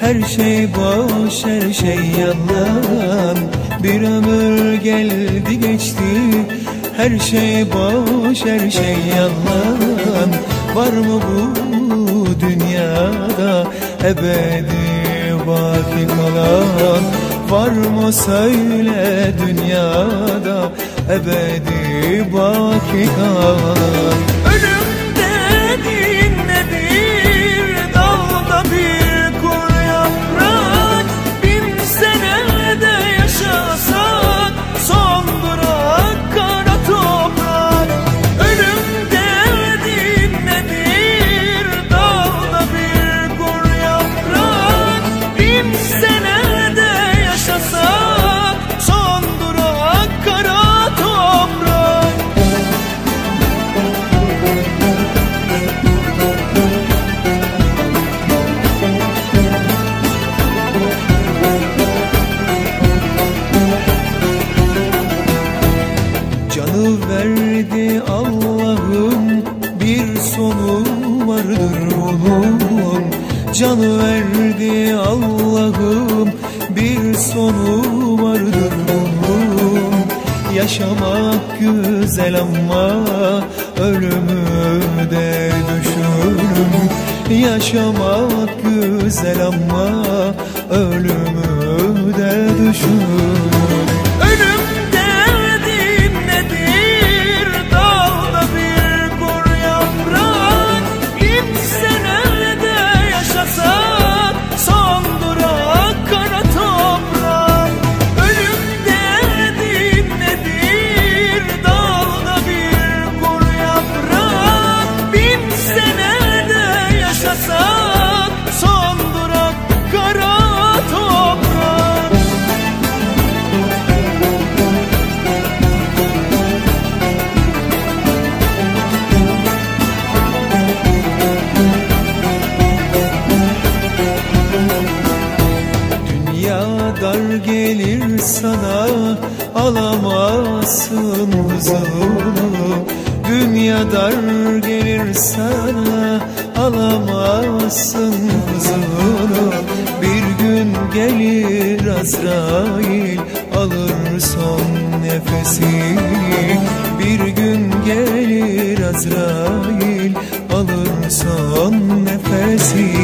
Her şey boş her şey yalan. Bir ömür geldi geçti. Her şey boş her şey yalan. Var mı bu dünyada ebedi baki kalan Var mı söyle dünyada ebedi baki kalan Ölüm Canı verdi Allah'ım bir sonu vardır bunun Canı verdi Allah'ım bir sonu vardır bunun Yaşamak güzel ama ölümü de düşünürüm Yaşamak güzel ama ölümü de düşünürüm alamazsın huzuru Dünya dar gelir sana alamazsın huzuru Bir gün gelir Azrail alır son nefesi. Bir gün gelir Azrail alır son nefesi.